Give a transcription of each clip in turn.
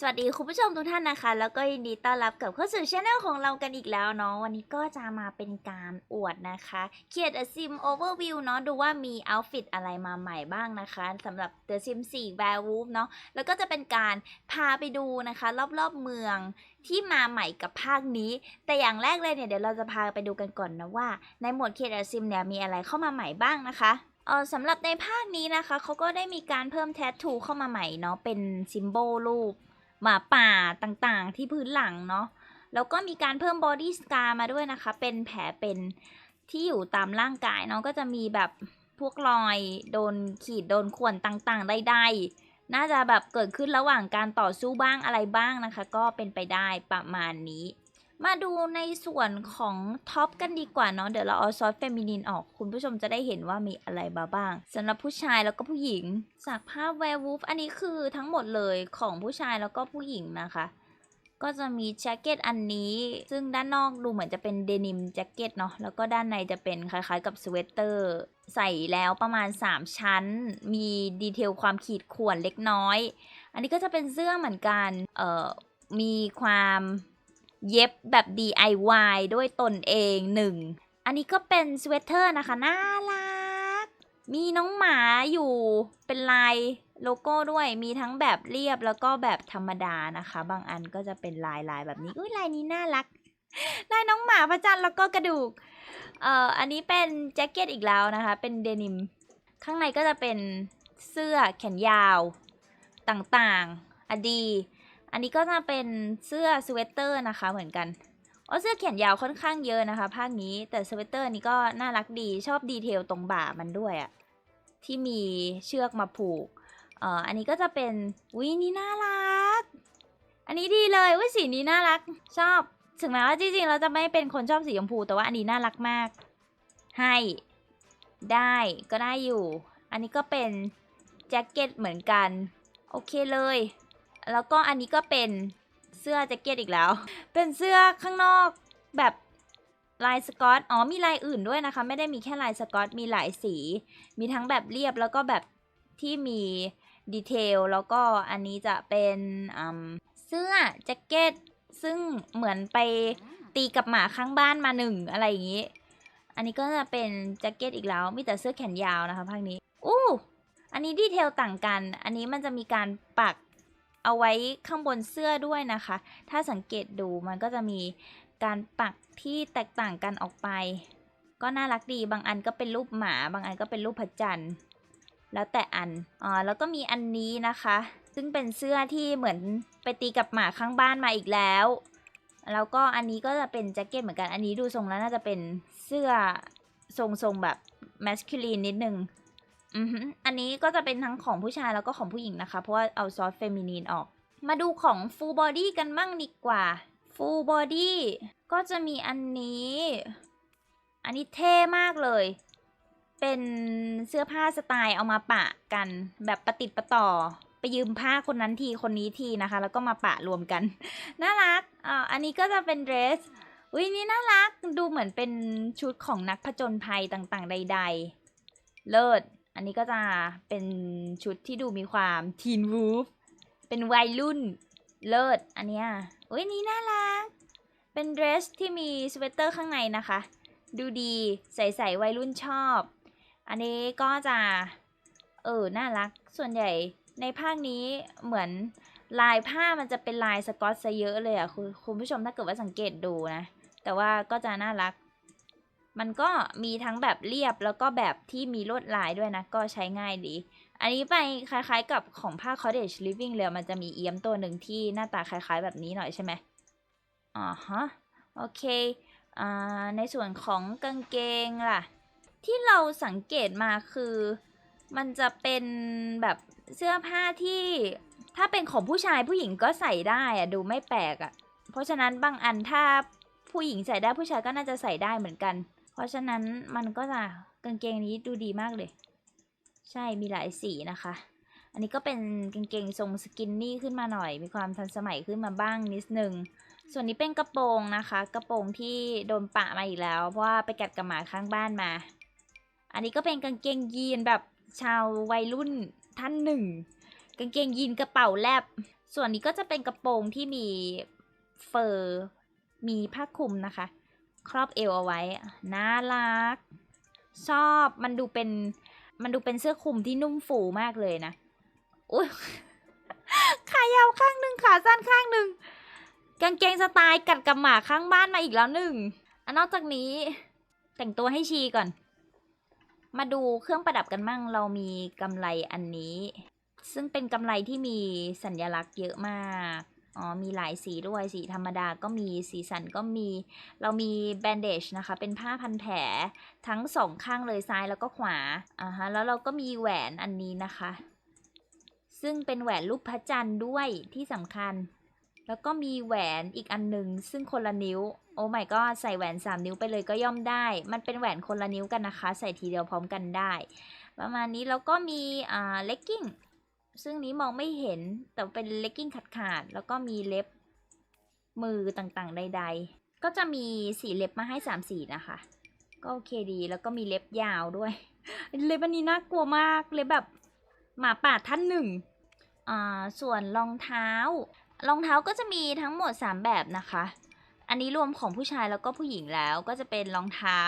สวัสดีคุณผู้ชมทุกท่านนะคะ แล้วก็ยินดีต้อนรับกลับเข้าสู่ช anel ของเรากันอีกแล้วเนาะวันนี้ก็จะมาเป็นการอวดนะคะเขียน a sim overview เนาะดูว่ามี outfit อะไรมาใหม่บ้างนะคะสำหรับ The Sim 4 Werewolf เนาะแล้วก็จะเป็นการพาไปดูนะคะ รอบๆเมืองที่มาใหม่กับภาคนี้ แต่อย่างแรกเลยเนี่ยเดี๋ยวเราจะพาไปดูกันก่อนนะว่า ในหมวดเขียน a sim เนี่ยมีอะไรเข้ามาใหม่บ้างนะคะเออสำหรับในภาคนี้นะคะเขาก็ได้มีการเพิ่มแท t ทูเข้ามาใหม่เนาะเป็นซิมโบลรูป หมาป่าต่างๆ ที่พื้นหลังเนาะแล้วก็มีการเพิ่มบอดี้สกามาด้วยนะคะ เป็นแผลเป็นที่อยู่ตามร่างกายเนาะก็จะมีแบบพวกรอยโดนขีดโดนข่วนต่างๆ ไดๆน่าจะแบบเกิดขึ้นระหว่างการต่อสู้บ้างอะไรบ้างนะคะ ก็เป็นไปได้ประมาณนี้ มาดูในส่วนของท็อปกันดีกว่าเนาะเดี๋ยวเราเอาซอสเฟมินินออก คุณผู้ชมจะได้เห็นว่ามีอะไรมาบ้างสำหรับผู้ชายแล้วก็ผู้หญิง จากภาพแวร์วูฟอันนี้คือทั้งหมดเลยของผู้ชายแล้วก็ผู้หญิงนะคะ ก็จะมีแจ็คเก็ตอันนี้ ซึ่งด้านนอกดูเหมือนจะเป็นเดนิมแจ็คเก็ตเนาะแล้วก็ด้านในจะเป็นคล้ายๆ กับสเวตเตอร์ ใส่แล้วประมาณ 3 ชั้น มีดีเทลความขีดข่วนเล็กน้อย อันนี้ก็จะเป็นเสื้อเหมือนกันเอ่อมีความ เย็บแบบ DIY ด้วยตนเองหนึ่ง อันนี้ก็เป็นสเวตเตอร์นะคะ น่ารัก มีน้องหมาอยู่เป็นลายโลโก้ด้วย มีทั้งแบบเรียบแล้วก็แบบธรรมดานะคะ บางอันก็จะเป็นลายลายแบบนี้ อุ้ยลายนี้น่ารัก ลายน้องหมาพระจันทร์แล้วก็กระดูก เอ่อ อันนี้เป็นแจ็คเก็ตอีกแล้วนะคะ เป็นเดนิม ข้างในก็จะเป็นเสื้อแขนยาวต่างๆ อดี อันนี้ก็จะเป็นเสื้อสเวตเตอร์นะคะเหมือนกันอ๋อเสื้อแขนยาวค่อนข้างเยอะนะคะ ภาคนี้แต่สเวตเตอร์นี้ก็น่ารักดีชอบดีเทลตรงบ่ามันด้วยอะที่มีเชือกมาผูกเอ่ออันนี้ก็จะเป็นวินี่น่ารัก อันนี้ดีเลยวิสีนี้น่ารัก ชอบถึงแม้ว่าจริงๆเราจะไม่เป็นคนชอบสีชมพู แต่ว่าอันนี้น่ารักมาก ให้ได้ก็ได้อยู่ อันนี้ก็เป็นแจ็คเก็ตเหมือนกัน โอเคเลย แล้วก็อันนี้ก็เป็นเสื้อแจ็คเก็ตอีกแล้ว เป็นเสื้อข้างนอกแบบลายสกอต อ๋อ มีลายอื่นด้วยนะคะ ไม่ได้มีแค่ลายสกอต มีหลายสี มีทั้งแบบเรียบแล้วก็แบบที่มีดีเทล แล้วก็อันนี้จะเป็นเสื้อแจ็คเก็ต ซึ่งเหมือนไปตีกับหมาข้างบ้านมาหนึ่งอะไรอย่างนี้ อันนี้ก็จะเป็นแจ็คเก็ตอีกแล้ว มีแต่เสื้อแขนยาวนะคะภาคนี้ อู้ อันนี้ดีเทลต่างกัน อันนี้มันจะมีการปัก เอาไว้ข้างบนเสื้อด้วยนะคะ ถ้าสังเกตดูมันก็จะมีการปักที่แตกต่างกันออกไป ก็น่ารักดีบางอันก็เป็นรูปหมา บางอันก็เป็นรูปพระจันทร์แล้วแต่อันอ่าแล้วก็มีอันนี้นะคะ ซึ่งเป็นเสื้อที่เหมือนไปตีกับหมาข้างบ้านมาอีกแล้วแล้วก็อันนี้ก็จะเป็นแจ็คเก็ตเหมือนกัน อันนี้ดูทรงแล้วน่าจะเป็นเสื้อทรงๆแบบแมสคิลีนนิดนึง อือฮึอันนี้ก็จะเป็นทั้งของผู้ชายแล้วก็ของผู้หญิงนะคะ เพราะว่าเอาซอสเฟมินีนออก มาดูของ full body กันบ้างดีกว่า full body ก็จะมีอันนี้ อันนี้เท่มากเลย เป็นเสื้อผ้าสไตล์เอามาปะกันแบบประติดประต่อ ไปยืมผ้าคนนั้นทีคนนี้ทีนะคะ แล้วก็มาปะรวมกัน น่ารักอ่าอันนี้ก็จะเป็นเดรสอุ้ยนี่น่ารัก ดูเหมือนเป็นชุดของนักผจญภัยต่างๆ ใด ๆ เลิศ อันนี้ก็จะเป็นชุดที่ดูมีความทีนวูฟเป็นวัยรุ่นเลิศ อันเนี้ยอุ้ยนี่น่ารัก เป็นเดรสที่มีสเวตเตอร์ข้างในนะคะ ดูดีใส่ๆวัยรุ่นชอบ อันนี้ก็จะ เออ น่ารัก ส่วนใหญ่ในภาคนี้เหมือนลายผ้ามันจะเป็นลายสกอตซะเยอะเลยอะคุณคุณผู้ชมถ้าเกิดว่าสังเกตดูนะ แต่ว่าก็จะน่ารัก มันก็มีทั้งแบบเรียบแล้วก็แบบที่มีลวดลายด้วยนะ ก็ใช้ง่ายดี อันนี้ไปคล้ายๆกับของผ้า cottage living เลยมันจะมีเอี้ยมตัวหนึ่งที่หน้าตาคล้ายๆแบบนี้หน่อยใช่ไหมอ๋อฮะ โอเคอ่าในส่วนของกางเกงล่ะ ที่เราสังเกตมาคือมันจะเป็นแบบเสื้อผ้าที่ถ้าเป็นของผู้ชายผู้หญิงก็ใส่ได้อะดูไม่แปลกอะเพราะฉะนั้นบางอันถ้าผู้หญิงใส่ได้ผู้ชายก็น่าจะใส่ได้เหมือนกัน ราะฉะนั้นมันก็จะกางเกงนี้ดูดีมากเลย ใช่มีหลายสีนะคะ อันนี้ก็เป็นกางเกงทรงสกินนี่ขึ้นมาหน่อย มีความทันสมัยขึ้นมาบ้างนิดนึง ส่วนนี้เป็นกระโปรงนะคะ กระโปรงที่โดนปะมาอีกแล้ว เพราะว่าไปกัดกับหมาข้างบ้านมา อันนี้ก็เป็นกางเกงยีนแบบชาววัยรุ่นท่านหนึ่ง กางเกงยีนกระเป๋าแลบ ส่วนนี้ก็จะเป็นกระโปรงที่มีเฟอร์มีผ้าคลุมนะคะ ครอบเอวเอาไว้ น่ารัก ชอบมันดูเป็น มันดูเป็นเสื้อคลุมที่นุ่มฟูมากเลยนะ อุ้ยขายาวข้างหนึ่งขาสั้นข้างหนึ่งกางเกงสไตล์กัดกับหมาข้างบ้านมาอีกแล้วหนึ่งอนอกจากนี้แต่งตัวให้ชีก่อน มาดูเครื่องประดับกันมั่ง เรามีกำไรอันนี้ ซึ่งเป็นกำไรที่มีสัญลักษณ์เยอะมาก อ๋อมีหลายสีด้วยสีธรรมดาก็มีสีสันก็มี เรามีแบนเดจนะคะ เป็นผ้าพันแผลทั้งสองข้างเลยซ้ายแล้วก็ขวาอ่าฮะแล้วเราก็มีแหวนอันนี้นะคะ ซึ่งเป็นแหวนรูปพระจันทร์ด้วยที่สำคัญ แล้วก็มีแหวนอีกอันหนึ่งซึ่งคนละนิ้วโอ้ไม่ก็ใส่แหวน 3 นิ้วไปเลยก็ย่อมได้ มันเป็นแหวนคนละนิ้วกันนะคะ ใส่ทีเดียวพร้อมกันได้ ประมาณนี้แล้วก็มีอ่าเลกกิ้ง ซึ่งนี้มองไม่เห็นแต่เป็นเลกกิ้งขาดๆแล้วก็มีเล็บมือต่างๆ ใด ๆ ก็จะมีสีเล็บมาให้สามสีนะคะ ก็โอเคดีแล้วก็มีเล็บยาวด้วย เล็บอันนี้น่ากลัวมากเล็บแบบหมาป่าท่านหนึ่งอ่าส่วนรองเท้ารองเท้าก็จะมีทั้งหมด 3 แบบนะคะ อันนี้รวมของผู้ชายแล้วก็ผู้หญิงแล้วก็จะเป็นรองเท้า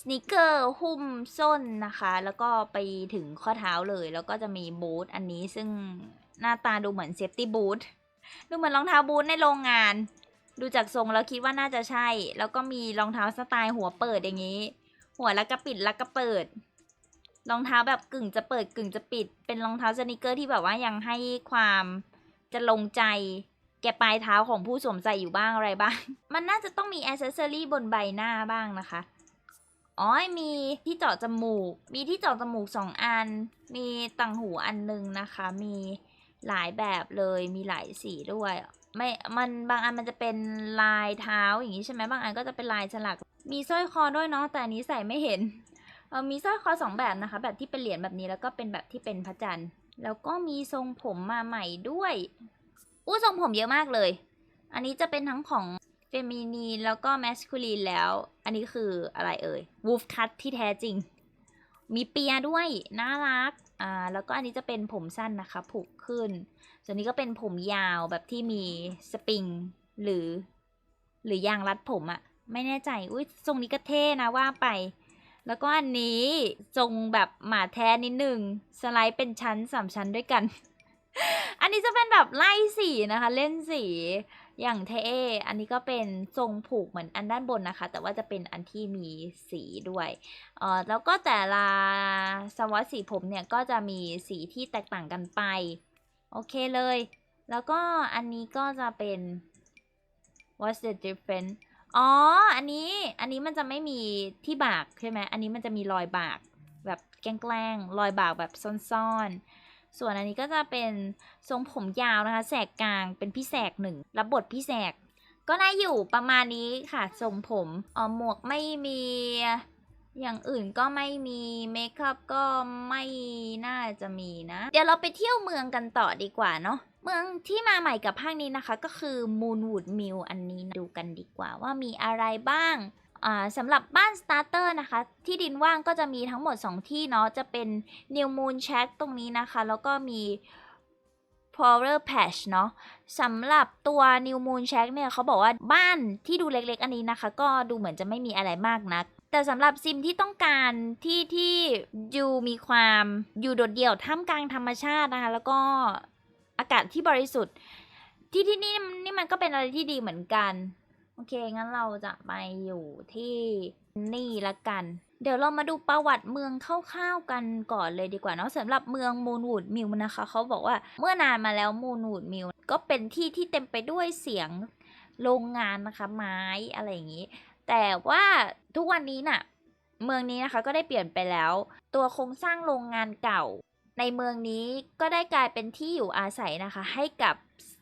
สน e เกอร์หุ้มส้นนะคะ แล้วก็ไปถึงข้อเท้าเลย แล้วก็จะมีบูทอันนี้ซึ่งหน้าตาดูเหมือนเซฟตี้บูทดูเหมือนรองเท้าบูทในโรงงาน ดูจากทรงแล้วคิดว่าน่าจะใช่ แล้วก็มีรองเท้าสไตล์หัวเปิดอย่างนี้ หัวแล้วก็ปิดแล้วก็เปิดรองเท้าแบบกึ่งจะเปิดกึ่งจะปิด เป็นรองเท้าสนิเกอร์ที่แบบว่ายังให้ความจะลงใจ แกปลายเท้าของผู้สวมใส่อยู่บ้างอะไรบ้าง มันน่าจะต้องมีอ c เซสซอรี่บนใบหน้าบ้างนะคะ อ๋อ มีที่เจาะจมูก มีที่เจาะจมูกสองอัน มีต่างหูอันหนึงนะคะ มีหลายแบบเลย มีหลายสีด้วย ไม่ มันบางอันมันจะเป็นลายเท้าอย่างนี้ใช่ไหมบางอันก็จะเป็นลายฉลัก มีสร้อยคอด้วยเนาะ แต่อันนี้ใส่ไม่เห็น เออมีสร้อยคอสองแบบนะคะ แบบที่เป็นเหรียญแบบนี้แล้วก็เป็นแบบที่เป็นพระจันทร์ แล้วก็มีทรงผมมาใหม่ด้วย อู้ทรงผมเยอะมากเลย อันนี้จะเป็นทั้งของเฟมินีนแล้วก็แมสคูลีนแล้ว อันนี้คืออะไรเอ่ยวูฟคัตที่แท้จริง มีเปียด้วย น่ารัก อ่า แล้วก็อันนี้จะเป็นผมสั้นนะคะ ผูกขึ้น ส่วนนี้ก็เป็นผมยาวแบบที่มีสปริง หรือ หรือยางรัดผมอะไม่แน่ใจ อุ้ยทรงนี้ก็เท่นะว่าไป แล้วก็อันนี้ทรงแบบหมาแท้นิดหนึ่งสไลด์เป็นชั้นสามชั้นด้วยกัน อันนี้จะเป็นแบบไล่สีนะคะ เล่นสีอย่างเท่อันนี้ก็เป็นทรงผูกเหมือนอันด้านบนนะคะ แต่ว่าจะเป็นอันที่มีสีด้วยเออแล้วก็แต่ละสวัสดสีผมเนี่ยก็จะมีสีที่แตกต่างกันไป โอเคเลย แล้วก็อันนี้ก็จะเป็น what's the difference อ๋อ อันนี้ อันนี้มันจะไม่มีที่บากใช่ไหม อันนี้มันจะมีรอยบากแบบแกล้งๆ รอยบากแบบซ่อนๆ ส่วนอันนี้ก็จะเป็นทรงผมยาวนะคะ แสกกลางเป็นพี่แสกหนึ่งรับบทพี่แสก ก็ได้อยู่ประมาณนี้ค่ะทรงผมอ๋อหมวกไม่มีอย่างอื่นก็ไม่มีเมคอัพก็ไม่น่าจะมีนะ เดี๋ยวเราไปเที่ยวเมืองกันต่อดีกว่าเนาะเมืองที่มาใหม่กับภาคนี้นะคะ ก็คือ Moonwood Mill อันนี้ดูกันดีกว่าว่ามีอะไรบ้าง สำหรับบ้านสตาร์เตอร์นะคะ ที่ดินว่างก็จะมีทั้งหมด 2 ที่เนาะ จะเป็น New Moon Shack ตรงนี้นะคะ แล้วก็มี p o w e r Patch เนาะสำหรับตัว New Moon Shack เนี่ยเขาบอกว่าบ้านที่ดูเล็กๆ อันนี้นะคะ ก็ดูเหมือนจะไม่มีอะไรมากนัก แต่สำหรับซิมที่ต้องการที่ที่อยู่มีความอยู่โดดเดี่ยวท่ามกลางธรรมชาตินะคะ แล้วก็อากาศที่บริสุทธิ์ ที่ที่นี่นี่มันก็เป็นอะไรที่ดีเหมือนกัน อเค งั้นเราจะไปอยู่ที่นี่ละกัน เดี๋ยวเรามาดูประวัติเมืองคร่าวๆกันก่อนเลยดีกว่าเนาะสำหรับเมืองมูนวูดมิลนะคะเขาบอกว่าเมื่อนานมาแล้วมูนวูดมิลก็เป็นที่ที่เต็มไปด้วยเสียงโรงงานนะคะไม้อะไรอย่างนี้ แต่ว่าทุกวันนี้น่ะเมืองนี้นะคะก็ได้เปลี่ยนไปแล้ว ตัวโครงสร้างโรงงานเก่า ในเมืองนี้ก็ได้กลายเป็นที่อยู่อาศัยนะคะ ให้กับ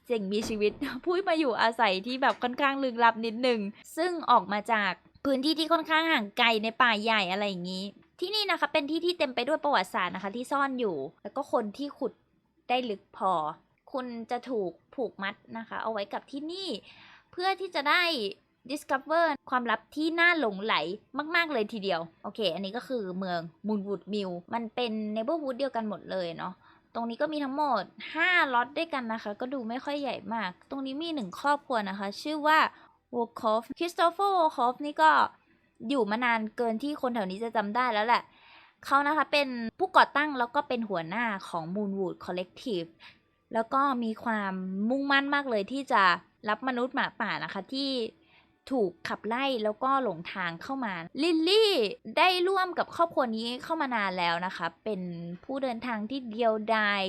สิ่งมีชีวิตผู้มาอยู่อาศัยที่แบบค่อนข้างลึกลับนิดหนึ่งซึ่งออกมาจากพื้นที่ที่ค่อนข้างห่างไกลในป่าใหญ่อะไรอย่างนี้ ที่นี่นะคะเป็นที่ที่เต็มไปด้วยประวัติศาสตร์นะคะที่ซ่อนอยู่ แล้วก็คนที่ขุดได้ลึกพอ คุณจะถูกผูกมัดนะคะ เอาไว้กับที่นี่ เพื่อที่จะได้ discover ความลับที่น่าหลงไหลมาก ๆ เลยทีเดียว โอเค อันนี้ก็คือเมือง Moonwood Mill มันเป็น neighborhood เดียวกันหมดเลยเนาะ ตรงนี้ก็มีทั้งหมด 5ล็อตด้วยกันนะคะ ก็ดูไม่ค่อยใหญ่มาก ตรงนี้มีหนึ่งครอบครัวนะคะ ชื่อว่าวอลคอฟคริสโตเฟอร์วอลคอฟนี่ก็อยู่มานานเกินที่คนแถวนี้จะจำได้แล้วแหละ เขานะคะเป็นผู้ก่อตั้งแล้วก็เป็นหัวหน้าของ Moonwood Collective แล้วก็มีความมุ่งมั่นมากเลยที่จะรับมนุษย์หมาป่านะคะที่ ถูกขับไล่แล้วก็หลงทางเข้ามา ลิลลี่ได้ร่วมกับครอบครัวนี้เข้ามานานแล้วนะคะ เป็นผู้เดินทางที่เดียวดาย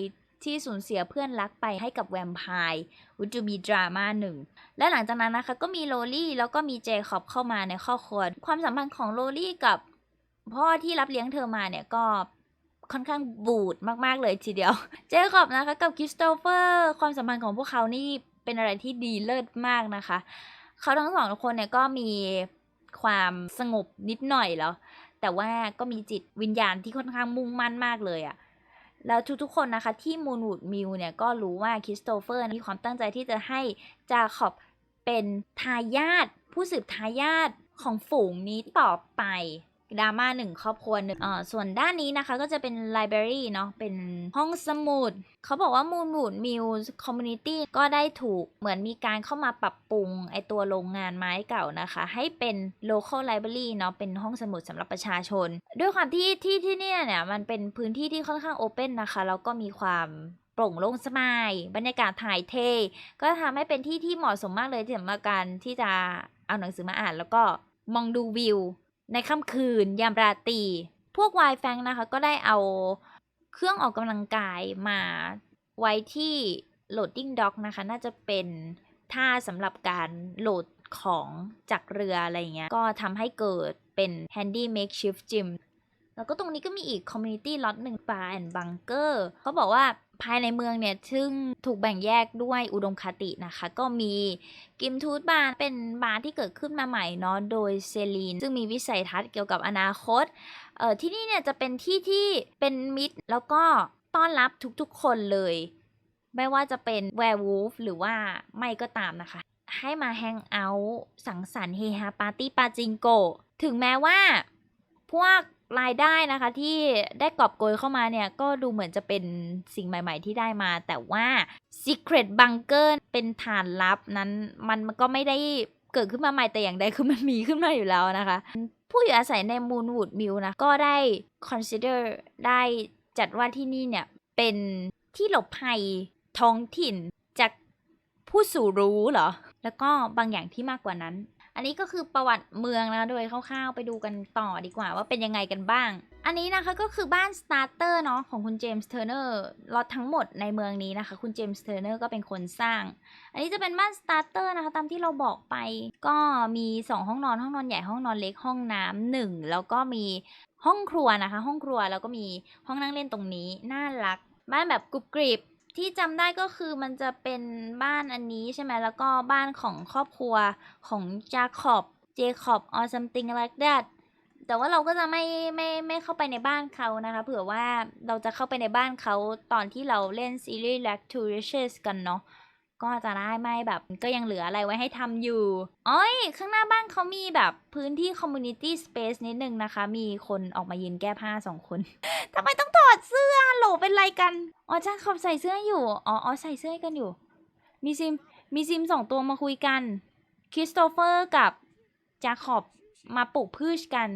ที่สูญเสียเพื่อนรักไปให้กับแวมไพร์วุจะมีดราม่าหนึ่ง และหลังจากนั้นนะคะก็มีโรลี่แล้วก็มีเจคอบเข้ามาในครอบครัว ความสัมพันธ์ของโรลี่กับพ่อที่รับเลี้ยงเธอมาเนี่ยก็ค่อนข้างบูดมาก ๆ เลยทีเดียว เจคอบนะคะกับคริสโตเฟอร์ ความสัมพันธ์ของพวกเขานี่เป็นอะไรที่ดีเลิศมากนะคะ เขาทั้งสองคนเนี่ยก็มีความสงบนิดหน่อยแล้ว แต่ว่าก็มีจิตวิญญาณที่ค่อนข้างมุ่งมั่นมากเลยอะแล้วทุกๆคนนะคะที่มูนูดมิวเนี่ยก็รู้ว่าคริสโตเฟอร์มีความตั้งใจที่จะให้จาขอบเป็นทายาทผู้สืบทายาทของฝูงนี้ต่อไป ดราม่าหนึ่งครอบครัวหนึ่งอ่าส่วนด้านนี้นะคะก็จะเป็นไลบรารีเนาะเป็นห้องสมุด เขาบอกว่า Moonwood Mills Community ก็ได้ถูกเหมือนมีการเข้ามาปรับปรุงไอตัวโรงงานไม้เก่านะคะ ให้เป็น local library เนาะเป็นห้องสมุดสำหรับประชาชน ด้วยความที่ที่ที่เนี่ยเนี่ยมันเป็นพื้นที่ที่ค่อนข้างโอเ n นนะคะแล้วก็มีความโปร่งโล่งสบาย บรรยากาศถ่ายเท ก็ทำให้เป็นที่ที่เหมาะสมมากเลยสำหรับการที่จะเอาหนังสือมาอ่านแล้วก็มองดูวิว ในค่ำคืนยามราตรีพวกวายแฟงนะคะก็ได้เอาเครื่องออกกำลังกายมาไว้ที่ loading dock นะคะ น่าจะเป็นท่าสำหรับการโหลดของจากเรืออะไรเงี้ย ก็ทำให้เกิดเป็น handy makeshift gym แล้วก็ตรงนี้ก็มีอีก community lot หนึ่ง bar and bunker เขาบอกว่าภายในเมืองเนี่ย ซึ่งถูกแบ่งแยกด้วยอุดมคตินะคะ ก็มีกิมทูตบาร์เป็นบาร์ที่เกิดขึ้นมาใหม่เนาะโดยเซลีน ซึ่งมีวิสัยทัศน์เกี่ยวกับอนาคตเอ่อที่นี่เนี่ยจะเป็นที่ที่เป็นมิตร แล้วก็ต้อนรับทุกๆคนเลย ไม่ว่าจะเป็นแวร์วูฟหรือว่าไม่ก็ตามนะคะ ให้มาแฮงเอาท์สังสรรค์เฮฮาปาร์ตี้ปาจิงโก ถึงแม้ว่าพวก รายได้นะคะที่ได้กอบโกยเข้ามาเนี่ย ก็ดูเหมือนจะเป็นสิ่งใหม่ ๆ ที่ได้มา แต่ว่า Secret Bunker เป็นฐานลับนั้นมันก็ไม่ได้เกิดขึ้นมาใหม่แต่อย่างใดคือมันมีขึ้นมาอยู่แล้วนะคะ ผู้อยู่อาศัยใน Moonwood Mill นะ ก็ได้ consider ได้จัดว่าที่นี่เนี่ย เป็นที่หลบภัยท้องถิ่นจากผู้สู่รู้เหรอ แล้วก็บางอย่างที่มากกว่านั้น อันนี้ก็คือประวัติเมืองนะโดยคร่าวๆ ไปดูกันต่อดีกว่าว่าเป็นยังไงกันบ้าง อันนี้นะคะก็คือบ้านสตาร์เตอร์เนาะของคุณเจมส์เทอร์เนอร์ล็อตทั้งหมดในเมืองนี้นะคะ คุณเจมส์เทอร์เนอร์ก็เป็นคนสร้าง อันนี้จะเป็นบ้านสตาร์เตอร์นะคะตามที่เราบอกไป ก็มี 2 ห้องนอนห้องนอนใหญ่ห้องนอนเล็กห้องน้ำหนึ่งแล้วก็มีห้องครัวนะคะ ห้องครัวแล้วก็มีห้องนั่งเล่นตรงนี้น่ารักบ้านแบบกรุบกริบ ที่จำได้ก็คือมันจะเป็นบ้านอันนี้ใช่ไหมแล้วก็บ้านของครอบครัวของจาคอบเจคอบออซัมติงไลค์ that แต่ว่าเราก็จะไม่ไม่ไม่เข้าไปในบ้านเขานะคะเผื่อว่าเราจะเข้าไปในบ้านเขาตอนที่เราเล่นซีรีส์ Lack to Riches กันเนาะ ก็จะได้ไม่แบบก็ยังเหลืออะไรไว้ให้ทำอยู่ อ้อยข้างหน้าบ้านเขามีแบบพื้นที่ community space นิดนึงนะคะ มีคนออกมายืนแก้ผ้าสองคนทำไมต้องถอดเสื้อโหลเป็นไรกัน อ๋อจ้าขอบใส่เสื้ออยู่ อ๋ออ๋อใส่เสื้อกันอยู่ มีซิม มีซิมสองตัวมาคุยกัน คริสโตเฟอร์กับจาขอบมาปลูกพืชกัน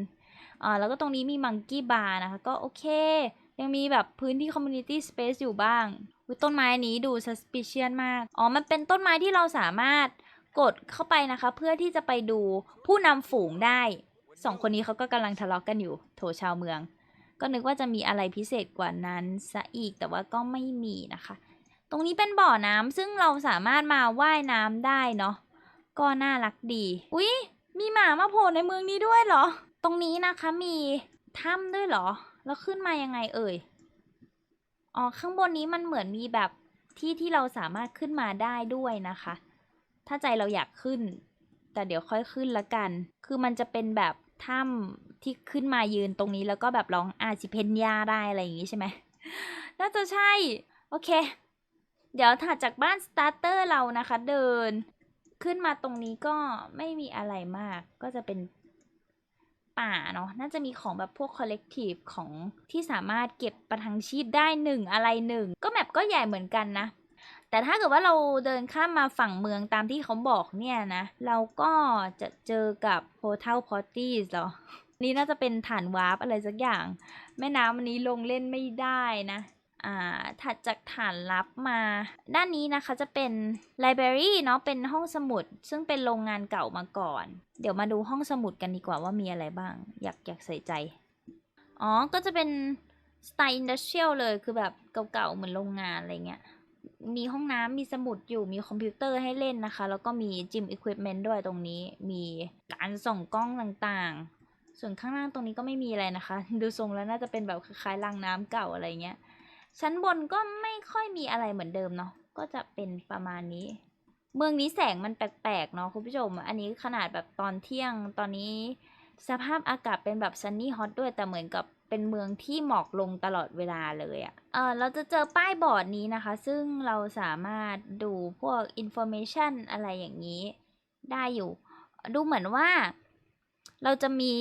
อ่าแล้วก็ตรงนี้มีมังกี้บาร์นะคะ ก็โอเค ยังมีแบบพื้นที่ community space อยู่บ้างต้นไม้นี้ดู suspicious มาก อ๋อ มันเป็นต้นไม้ที่เราสามารถกดเข้าไปนะคะ เพื่อที่จะไปดูผู้นำฝูงได้สองคนนี้เขาก็กำลังทะเลาะกกันอยู่ โถชาวเมือง ก็นึกว่าจะมีอะไรพิเศษกว่านั้นซะอีกแต่ว่าก็ไม่มีนะคะ ตรงนี้เป็นบ่อน้ำซึ่งเราสามารถมาว่ายน้ำได้เนาะก็น่ารักดี อุ๊ย มีหมามาโผล่ในเมืองนี้ด้วยเหรอ ตรงนี้นะคะมี ถ้ำด้วยเหรอ แล้วขึ้นมายังไงเอ่ย อ๋อ ข้างบนนี้มันเหมือนมีแบบที่ที่เราสามารถขึ้นมาได้ด้วยนะคะ ถ้าใจเราอยากขึ้น แต่เดี๋ยวค่อยขึ้นละกัน คือมันจะเป็นแบบถ้ำที่ขึ้นมายืนตรงนี้แล้วก็แบบร้องอาจิเพนยาได้อะไรอย่างงี้ใช่ไหม น่าจะใช่ โอเค เดี๋ยวถัดจากบ้านสตาร์เตอร์เรานะคะ เดิน ขึ้นมาตรงนี้ก็ไม่มีอะไรมาก ก็จะเป็น ป่าเนาะน่าจะมีของแบบพวก collective ของที่สามารถเก็บประทังชีพได้หนึ่งอะไรหนึ่งก็แมปก็ใหญ่เหมือนกันนะ แต่ถ้าเกิดว่าเราเดินข้ามมาฝั่งเมืองตามที่เขาบอกเนี่ยนะ เราก็จะเจอกับ Hotel Parties เหรอนี่น่าจะเป็นฐานวาร์ปอะไรสักอย่าง แม่น้ำอันนี้ลงเล่นไม่ได้นะ ถัดจากฐานลับมา ด้านนี้นะคะจะเป็น library เนาะเป็นห้องสมุด ซึ่งเป็นโรงงานเก่ามาก่อน เดี๋ยวมาดูห้องสมุดกันดีกว่าว่ามีอะไรบ้าง อยากอยากใส่ใจ อ๋อ ก็จะเป็นสไตล์อินดัสเทรียลเลยคือแบบเก่าๆ เหมือนโรงงานอะไรเงี้ย มีห้องน้ำมีสมุดอยู่มีคอมพิวเตอร์ให้เล่นนะคะ แล้วก็มีจิมอุปกรณ์ด้วยตรงนี้ มีการส่องกล้องต่างๆ ส่วนข้างล่างตรงนี้ก็ไม่มีอะไรนะคะ ดูทรงแล้วน่าจะเป็นแบบคล้ายๆรางน้ำเก่าอะไรเงี้ย ชั้นบนก็ไม่ค่อยมีอะไรเหมือนเดิมเนาะ ก็จะเป็นประมาณนี้ เมืองนี้แสงมันแปลกๆเนาะคุณผู้ชม อันนี้ขนาดแบบตอนเที่ยง ตอนนี้สภาพอากาศเป็นแบบซันนี่ฮอตด้วย แต่เหมือนกับเป็นเมืองที่หมอกลงตลอดเวลาเลยอะ่ะ เออเราจะเจอป้ายบอร์ดนี้นะคะ ซึ่งเราสามารถดูพวก information อะไรอย่างนี้ได้อยู่ ดูเหมือนว่า เราจะมี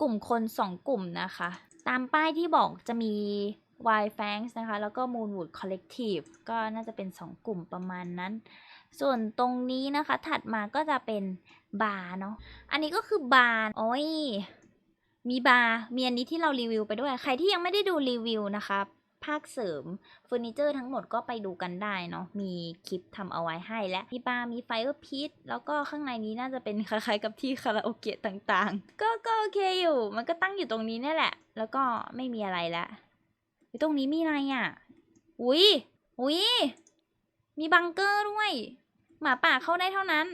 กลุ่มคนสองกลุ่มนะคะ ตามป้ายที่บอกจะมี Y f a n s นะคะ แล้วก็ Moonwood Collective ก็น่าจะเป็น 2 กลุ่มประมาณนั้น ส่วนตรงนี้นะคะ ถัดมาก็จะเป็นบาร์เนาะ อันนี้ก็คือบาร์ โอ้ย มีบาร์ มีอันนี้ที่เรารีวิวไปด้วย ใครที่ยังไม่ได้ดูรีวิวนะคะ ภาคเสริมเฟอร์นิเจอร์ทั้งหมดก็ไปดูกันได้เนาะ มีคลิปทำเอาไว้ให้และ มีบาร์ มีไฟเออร์พิทแล้วก็ข้างในนี้น่าจะเป็นคล้ายๆกับที่คาราโอเกะต่างๆ ก็ก็โอเคอยู่ มันก็ตั้งอยู่ตรงนี้นี่แหละ แล้วก็ไม่มีอะไรละ ตรงนี้มีอะไรอะ อุ้ยอุ้ยมีบังเกอร์ด้วย หมาป่าเข้าได้เท่านั้น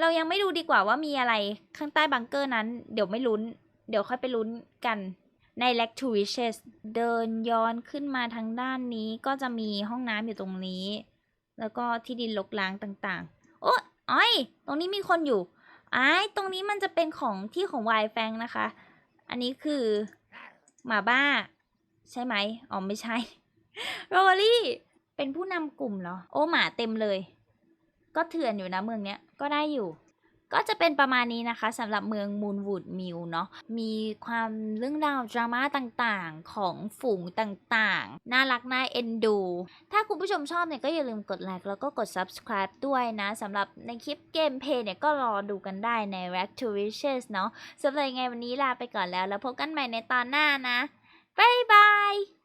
เรายังไม่ดูดีกว่าว่ามีอะไรข้างใต้บังเกอร์นั้น เดี๋ยวไม่ลุ้น เดี๋ยวค่อยไปลุ้นกันใน l e c t u r i c h e s เดินย้อนขึ้นมาทางด้านนี้ก็จะมีห้องน้ำอยู่ตรงนี้ แล้วก็ที่ดินลกล้างต่างๆ โอ้อ้อยตรงนี้มีคนอยู่ไอ้ตรงนี้มันจะเป็นของที่ของวายแฟงนะคะ อันนี้คือหมาบ้า ใช่ไหมอ๋อไม่ใช่โรเบอรี่เป็นผู้นำกลุ่มเหรอ โอหมาเต็มเลย ก็เถื่อนอยู่นะเมืองเนี้ยก็ได้อยู่ ก็จะเป็นประมาณนี้นะคะสำหรับเมืองมูนวูดมิลเนาะมีความเรื่องราวดราม่าต่างๆของฝูงต่างๆ น่ารักน่าเอ็นดู ถ้าคุณผู้ชมชอบเนี่ยก็อย่าลืมกดไลค์แล้วก็กด subscribe ด้วยนะสำหรับในคลิปเกมเพลย์เนี่ยก็รอดูกันได้ใน r a c t o r i c h e s เนาะสำหรับยังไงวันนี้ลาไปก่อนแล้ว แล้วพบกันใหม่ในตอนหน้านะ บ๊ายบาย